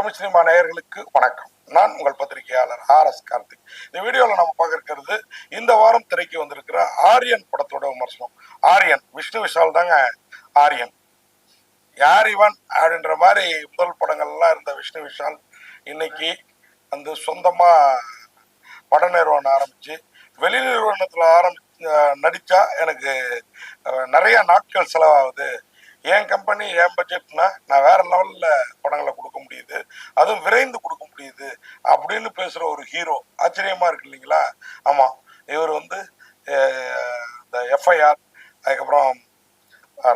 Tamil cinema நேயர்களுக்கு வணக்கம். நான் உங்கள் பத்திரிகையாளர் ஆர் எஸ் கார்த்திக். இந்த வீடியோவில் நம்ம பார்க்க இருக்கிறது இந்த வாரம் திரைக்கு வந்திருக்கிற ஆரியன் படத்தோட விமர்சனம். ஆரியன் விஷ்ணு விஷால் தாங்க ஆரியன். யார் இவன் அப்படின்ற மாதிரி முதல் படங்கள்லாம் இருந்த விஷ்ணு விஷால் இன்னைக்கு வந்து சொந்தமா பட நிறுவனம் ஆரம்பிச்சு வெளி நிறுவனத்துல ஆரம்பி நடித்தா நடிச்சா எனக்கு நிறைய நாட்கள் செலவாகுது. என் கம்பெனி என் பட்ஜெட்னா நான் வேற லெவல்ல படங்களை கொடுக்க முடியுது. அதுவும் விரைந்து கொடுக்க முடியுது அப்படின்னு பேசுற ஒரு ஹீரோ ஆச்சரியமா இருக்கு இல்லைங்களா? ஆமா. இவர் வந்து இந்த எஃப்ஐஆர் அதுக்கப்புறம்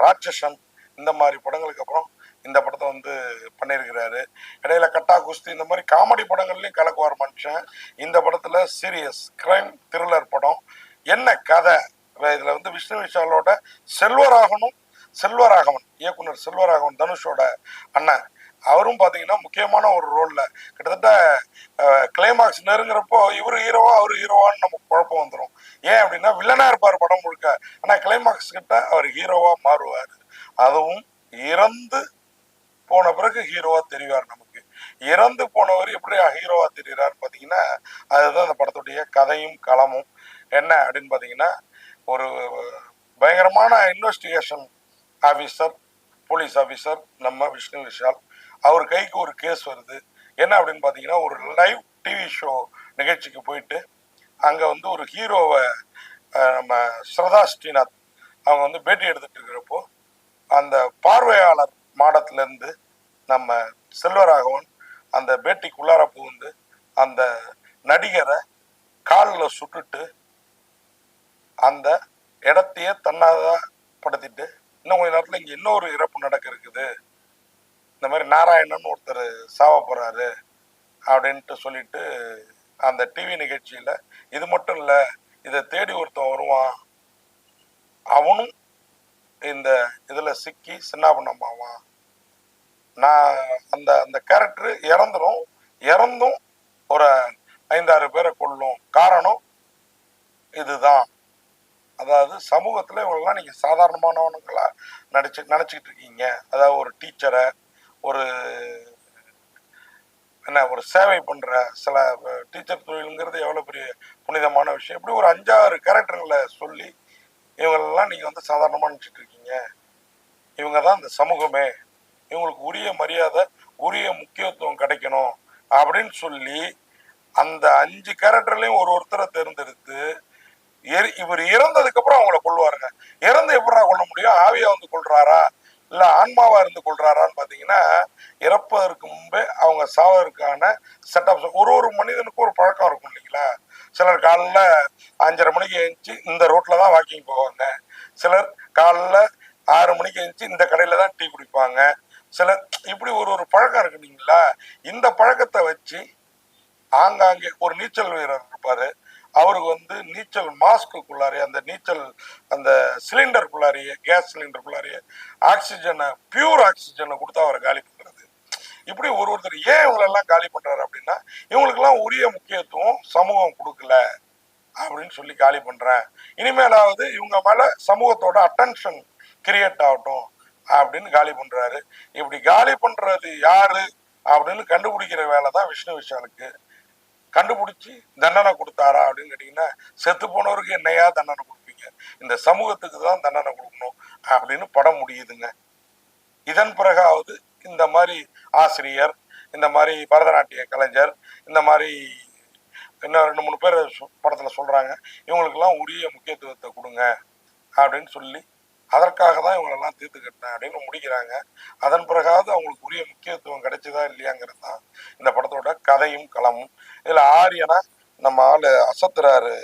ராட்சசன் இந்த மாதிரி படங்களுக்கு அப்புறம் இந்த படத்தை வந்து பண்ணியிருக்கிறாரு. இடையில கட்டா குஸ்தி இந்த மாதிரி காமெடி படங்கள்லையும் கலக்குவார் மனுஷன். இந்த படத்துல சீரியஸ் கிரைம் த்ரில்லர் படம். என்ன கதை? இதுல வந்து விஷ்ணு விஷாலோட செல்வராகனும் செல்வராகவன் இயக்குனர் செல்வராகவன் தனுஷோட அண்ணன். அவரும் பார்த்தீங்கன்னா முக்கியமான ஒரு ரோலில் கிட்டத்தட்ட கிளைமாக்ஸ் நெருங்குறப்போ இவரு ஹீரோவா அவர் ஹீரோவான்னு நமக்கு குழப்பம் வந்துடும் ஏன் அப்படின்னா வில்லனாக இருப்பார் படம் முழுக்க. ஆனால் கிளைமாக்ஸ் கிட்ட அவர் ஹீரோவாக மாறுவார். அதுவும் இறந்து போன பிறகு ஹீரோவாக தெரிவார் நமக்கு. இறந்து போனவர் எப்படி ஹீரோவாக தெரிகிறார் பார்த்தீங்கன்னா அதுதான் அந்த படத்துடைய கதையும் களமும். என்ன அப்படின்னு பார்த்தீங்கன்னா ஒரு பயங்கரமான இன்வெஸ்டிகேஷன் ஆஃபீஸர் போலீஸ் ஆஃபீஸர் நம்ம விஷ்ணு விஷால் அவர் கைக்கு ஒரு கேஸ் வருது. என்ன அப்படின்னு பார்த்தீங்கன்னா ஒரு லைவ் டிவி ஷோ நிகழ்ச்சிக்கு போயிட்டு அங்கே வந்து ஒரு ஹீரோவை நம்ம ஸ்ரதா ஸ்ரீநாத் அவங்க வந்து பேட்டி எடுத்துகிட்டு இருக்கிறப்போ அந்த பார்வையாளர் மாடத்துலேருந்து நம்ம செல்வராகவன் அந்த பேட்டிக்குள்ளார புகுந்து அந்த நடிகரை காலில் சுட்டுட்டு அந்த இடத்தையே தன்னாக இன்னும் கொஞ்ச நேரத்தில் இங்கே இன்னொரு இறப்பு நடக்க இருக்குது. இந்த மாதிரி நாராயணன் ஒருத்தர் சாவ போகிறாரு அப்படின்ட்டு சொல்லிட்டு அந்த டிவி நிகழ்ச்சியில் இது மட்டும் இல்லை இதை தேடி ஒருத்தன் வருவான். அவனும் இந்த இதில் சிக்கி சின்னாபண்ணமாவான் நான் அந்த அந்த கேரக்டர் இறந்துடும் இறந்தும் ஒரு ஐந்தாறு பேரை கொள்ளும் காரணம் இதுதான். அதாவது சமூகத்தில் இவங்கெல்லாம் நீங்கள் சாதாரணமானவனுங்களா நினச்சி நினச்சிக்கிட்டு இருக்கீங்க. அதாவது ஒரு டீச்சரை ஒரு என்ன ஒரு சேவை பண்ணுற சில டீச்சர் தொழிலுங்கிறது எவ்வளோ பெரிய புனிதமான விஷயம். இப்படி ஒரு அஞ்சாறு கேரக்டர்களை சொல்லி இவங்களெல்லாம் நீங்கள் வந்து சாதாரணமாக நினச்சிட்டு இருக்கீங்க. இவங்க தான் இந்த சமூகமே. இவங்களுக்கு உரிய மரியாதை உரிய முக்கியத்துவம் கிடைக்கணும் அப்படின்னு சொல்லி அந்த அஞ்சு கேரக்டர்லையும் ஒரு ஒருத்தரை தேர்ந்தெடுத்து எரி- இவர் இறந்ததுக்கு அப்புறம் அவங்கள கொள்வாருங்க இறந்து எப்படா கொள்ள முடியும்? ஆவியா வந்து கொள்றாரா இல்ல ஆன்மாவா இருந்து கொள்றாரான்னு பாத்தீங்கன்னா இறப்பதற்கு முன்பே அவங்க சாவதற்கான செட்டப் ஒரு ஒரு மனிதனுக்கும் ஒரு பழக்கம் இருக்கும் இல்லைங்களா? சிலர் காலைல அஞ்சரை மணிக்கு எழுந்துச்சு இந்த ரோட்ல தான் வாக்கிங் போவாங்க. சிலர் காலைல ஆறு மணிக்கு எழுந்துச்சு இந்த கடையில தான் டீ குடிப்பாங்க. சிலர் இப்படி ஒரு ஒரு பழக்கம் இருக்கு இல்லைங்களா? இந்த பழக்கத்தை வச்சு ஆங்காங்கே ஒரு நீச்சல் வீரர் இருப்பாரு. அவருக்கு வந்து நீச்சல் மாஸ்க்குள்ளாரே அந்த நீச்சல் அந்த சிலிண்டருக்குள்ளாரியே கேஸ் சிலிண்டருக்குள்ளாரியே ஆக்சிஜனை பியூர் ஆக்சிஜனை கொடுத்து அவரை காலி பண்ணுறது இப்படி ஒரு ஒருத்தர் ஏன் இவங்களெல்லாம் காலி பண்ணுறாரு அப்படின்னா இவங்களுக்கெல்லாம் உரிய முக்கியத்துவம் சமூகம் கொடுக்கல அப்படின்னு சொல்லி காலி பண்ணுறேன் இனிமேலாவது இவங்க மேலே சமூகத்தோட அட்டென்ஷன் கிரியேட் ஆகட்டும் அப்படின்னு காலி பண்ணுறாரு இப்படி காலி பண்ணுறது யாரு அப்படின்னு கண்டுபிடிக்கிற வேலை தான் விஷ்ணு விஷாலுக்கு. கண்டுபிடிச்சி தண்டனை கொடுத்தாரா அப்படின்னு கேட்டீங்கன்னா செத்து போனவருக்கு என்னையா தண்டனை கொடுப்பீங்க? இந்த சமூகத்துக்கு தான் தண்டனை கொடுக்கணும் அப்படின்னு படம் முடியுதுங்க. இதன் பிறகாவது இந்த மாதிரி ஆசிரியர் இந்த மாதிரி பரதநாட்டிய கலைஞர் இந்த மாதிரி இன்னும் ரெண்டு மூணு பேர் படத்தில் படத்துல சொல்றாங்க. இவங்களுக்கெல்லாம் உரிய முக்கியத்துவத்தை கொடுங்க அப்படின்னு சொல்லி அதற்காக தான் இவங்களெல்லாம் தீர்த்து கட்டினேன் அப்படின்னு முடிக்கிறாங்க. அதன் பிறகாவது அவங்களுக்கு உரிய முக்கியத்துவம் கிடைச்சதா இல்லையாங்கிறது தான் இந்த படத்தோட கதையும் களமும். இதில் ஆரியனா நம்ம ஆளு அசத்துறாரு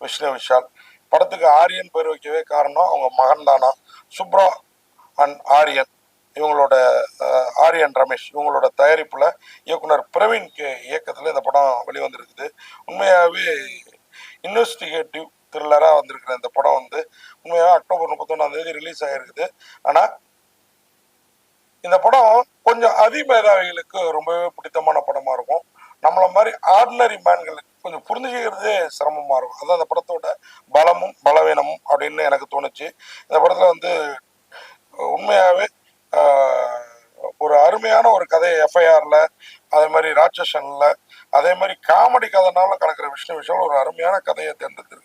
விஷ்ணு விஷால். படத்துக்கு ஆரியன் பேர் வைக்கவே காரணம் அவங்க மகன் தானா? சுப்ரா அண்ட் ஆரியன். இவங்களோட ஆரியன் ரமேஷ். இவங்களோட தயாரிப்பில் இயக்குனர் பிரவீன் கே இயக்கத்தில் இந்த படம் வெளிவந்திருக்குது. உண்மையாகவே இன்வெஸ்டிகேட்டிவ் த்ரில்லராக வந்திருக்கிற இந்த படம் வந்து உண்மையாக அக்டோபர் முப்பத்தொன்னாம் தேதி ரிலீஸ் ஆகிருக்குது ஆனால் இந்த படம் கொஞ்சம் அதிமேதாவிகளுக்கு ரொம்பவே பிடித்தமான படமாக இருக்கும். நம்மள மாதிரி ஆர்டினரி மேன்களுக்கு கொஞ்சம் புரிஞ்சுக்கிறதே சிரமமாக இருக்கும். அதான் அந்த படத்தோட பலமும் பலவீனமும் அப்படின்னு எனக்கு தோணுச்சு. இந்த படத்தில் வந்து உண்மையாகவே ஒரு அருமையான ஒரு கதையை எஃப்ஐஆரில் அதே மாதிரி ராட்சசனில் அதே மாதிரி காமெடி கதைனால கலக்கிற விஷ்ணு விஷயம் ஒரு அருமையான கதையை தேர்ந்தெடுத்திருக்கு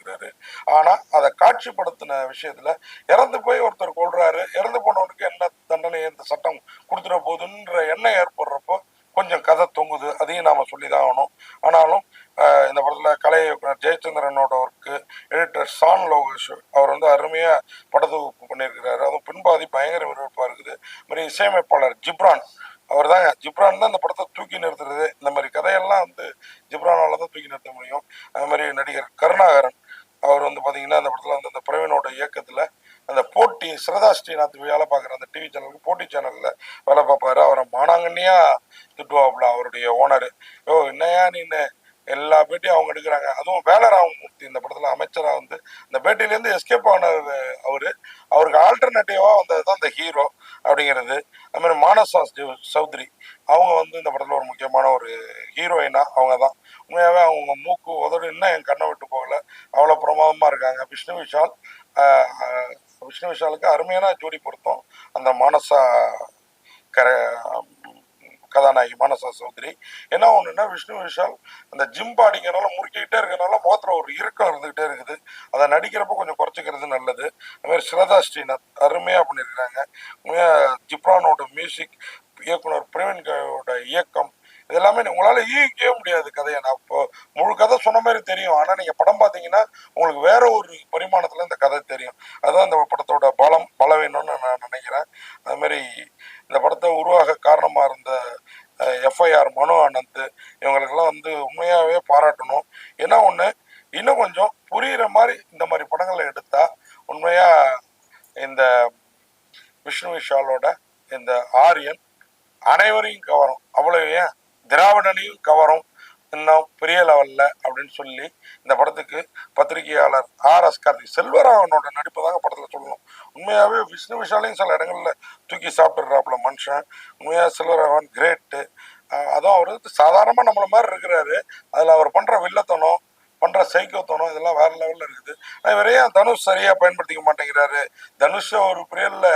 ஆனால் அதை காட்சிப்படுத்தின விஷயத்தில் இறந்து போய் ஒருத்தர் கொள்றாரு இறந்து போனவனுக்கு என்ன தண்டனை இந்த சட்டம் கொடுத்துட போகுதுன்ற எண்ணம் ஏற்படுறப்போ கொஞ்சம் கதை தொங்குது. அதையும் நாம் சொல்லி தான் ஆகணும். ஆனாலும் இந்த படத்தில் கலை இயக்குனர் ஜெயச்சந்திரனோட ஒர்க்கு எடிட்டர் சான் லோகேஷ் அவர் வந்து அருமையாக படத்தொகுப்பு பண்ணியிருக்கிறாரு. அதுவும் பின்பாதி பயங்கர விருப்பமாக இருக்குது. மாதிரி இசையமைப்பாளர் ஜிப்ரான். அவர் தாங்க ஜிப்ரான் தான் இந்த படத்தை தூக்கி நிறுத்துறது. இந்த மாதிரி கதையெல்லாம் வந்து ஜிப்ரானால தான் தூக்கி நிறுத்த முடியும். அது மாதிரி நடிகர் கருணாகரன். வந்து பார்த்தீங்கன்னா அந்த படத்தில் வந்து அந்த பிரவீனோட இயக்கத்தில் அந்த போட்டி சிரதா ஸ்ரீநாத் வேலை பார்க்குற அந்த டிவி சேனலுக்கு போட்டி சேனலில் வேலை பார்ப்பாரு. அவரை மானாங்கண்ணியா திட்டுவாப்புல அவருடைய ஓனர் ஓ என்னையா நீ எல்லா பேட்டியும் அவங்க எடுக்கிறாங்க. அதுவும் வேலராமமூர்த்தி இந்த படத்துல அமைச்சரா வந்து இந்த பேட்டிலேருந்து எஸ்கேப் ஆனது அவரு. அவருக்கு ஆல்டர்னேட்டிவா வந்தது தான் இந்த ஹீரோ அப்படிங்கிறது. அது மாதிரி மானசா சௌத்ரி அவங்க வந்து இந்த படத்துல ஒரு முக்கியமான ஒரு ஹீரோயினா அவங்க தான் உண்மையாவே அவங்க மூக்கு உதடு இன்னும் என் கண்ணை விட்டு போகல. அவ்வளவு பிரமாதமா இருக்காங்க. விஷ்ணு விஷால் விஷ்ணு விஷாலுக்கு அருமையான ஜோடி பொருத்தம். அந்த மானசா கர கதாநாயகி மானசா சௌத்ரி. என்ன ஒண்ணுன்னா விஷ்ணு விஷால் அந்த ஜிம் பாடிங்கிறனால முறுக்கிக்கிட்டே இருக்கிறனால முகத்துல ஒரு இறுக்கம் இருந்துகிட்டே இருக்குது. அதை நடிக்கிறப்ப கொஞ்சம் குறைச்சிக்கிறது நல்லது. அது மாதிரி ஸ்ரதா ஸ்ரீநாத் அருமையா பண்ணியிருக்காங்க ஜிப்ரானோட மியூசிக் இயக்குனர் பிரவீன்கோட இயக்கம் இதெல்லாமே உங்களால ஈகிக்கவே முடியாது கதையை. நான் இப்போ முழு கதை சொன்ன மாதிரி தெரியும். ஆனா நீங்க படம் பார்த்தீங்கன்னா உங்களுக்கு வேற ஒரு பரிமாணத்துல இந்த கதை தெரியும். அதுதான் இந்த படத்தோட பலம் பலவீனம்னு நான் நினைக்கிறேன். அது மாதிரி இந்த படத்தை உருவாக காரணமா இருந்த எஃப்ஐஆர் மனு ஆனந்த் இவங்களுக்கெல்லாம் வந்து உண்மையாவே பாராட்டணும் என்ன ஒண்ணு இன்னும் கொஞ்சம் புரியுற மாதிரி இந்த மாதிரி படங்களை எடுத்தா உண்மையா இந்த விஷ்ணு விஷாலோட இந்த ஆரியன் அனைவரையும் கவரும். அவ்வளவு ஏன்? திராவிடனையும் கவரும். இன்னும் பெரிய லெவல்ல அப்படின்னு சொல்லி இந்த படத்துக்கு பத்திரிகையாளர் ஆர் எஸ் கார்த்திக் செல்வராகவனோட நடிப்பு தாங்க படத்துல சொல்லணும். உண்மையாவே விஷ்ணு விஷாலையும் சில இடங்கள்ல தூக்கி சாப்பிட்டுறாப்புல மனுஷன். உண்மையா செல்வராகவன் கிரேட்டு அதுவும் அவர் வந்து சாதாரணமா நம்மள மாதிரி இருக்கிறாரு. அதுல அவர் பண்ற வில்லத்தனம் பண்ற சைக்கோத்தனம் இதெல்லாம் வேற லெவல்ல இருக்குது. ஆனா இவரே ஏன் தனுஷ் சரியா பயன்படுத்திக்க மாட்டேங்கிறாரு? தனுஷ ஒரு பிரியல்ல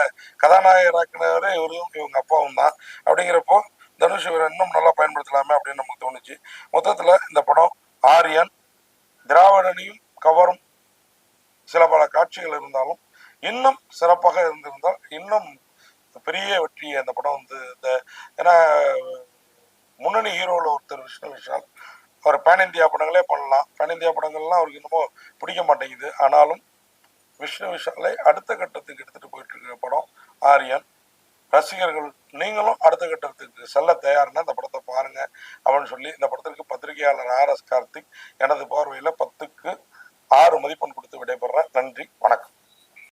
கதாநாயகராக்கினவரே இவரும் இவங்க அப்பாவும் தான். அப்படிங்கிறப்போ தனுஷ் இவரை இன்னும் நல்லா பயன்படுத்தலாமே அப்படின்னு நமக்கு தோணுச்சு. மொத்தத்துல இந்த படம் ஆரியன் திராவிடனையும் கவரும். சில பல காட்சிகள் இருந்தாலும் இன்னும் சிறப்பாக இருந்திருந்தால் இன்னும் பெரிய வெற்றியை அந்த படம் வந்து இந்த ஏன்னா முன்னணி ஹீரோவில் ஒருத்தர் விஷ்ணு விஷால் அவர் பேன் இந்தியா படங்களே பண்ணலாம். பேன் இந்தியா படங்கள்லாம் அவருக்கு இன்னமும் பிடிக்க மாட்டேங்குது. ஆனாலும் விஷ்ணு விஷாலை அடுத்த கட்டத்துக்கு எடுத்துட்டு போயிட்டு இருக்கிற படம் ஆரியன். ரசிகர்கள் நீங்களும் அடுத்த கட்டத்துக்கு செல்ல தயார்னா இந்த படத்தை பாருங்க அப்படின்னு சொல்லி இந்த படத்திற்கு பத்திரிகையாளர் ஆர் எஸ் கார்த்திக் எனது பார்வையில் பத்துக்கு ஆறு மதிப்பெண் கொடுத்து விடைபெறேன் நன்றி.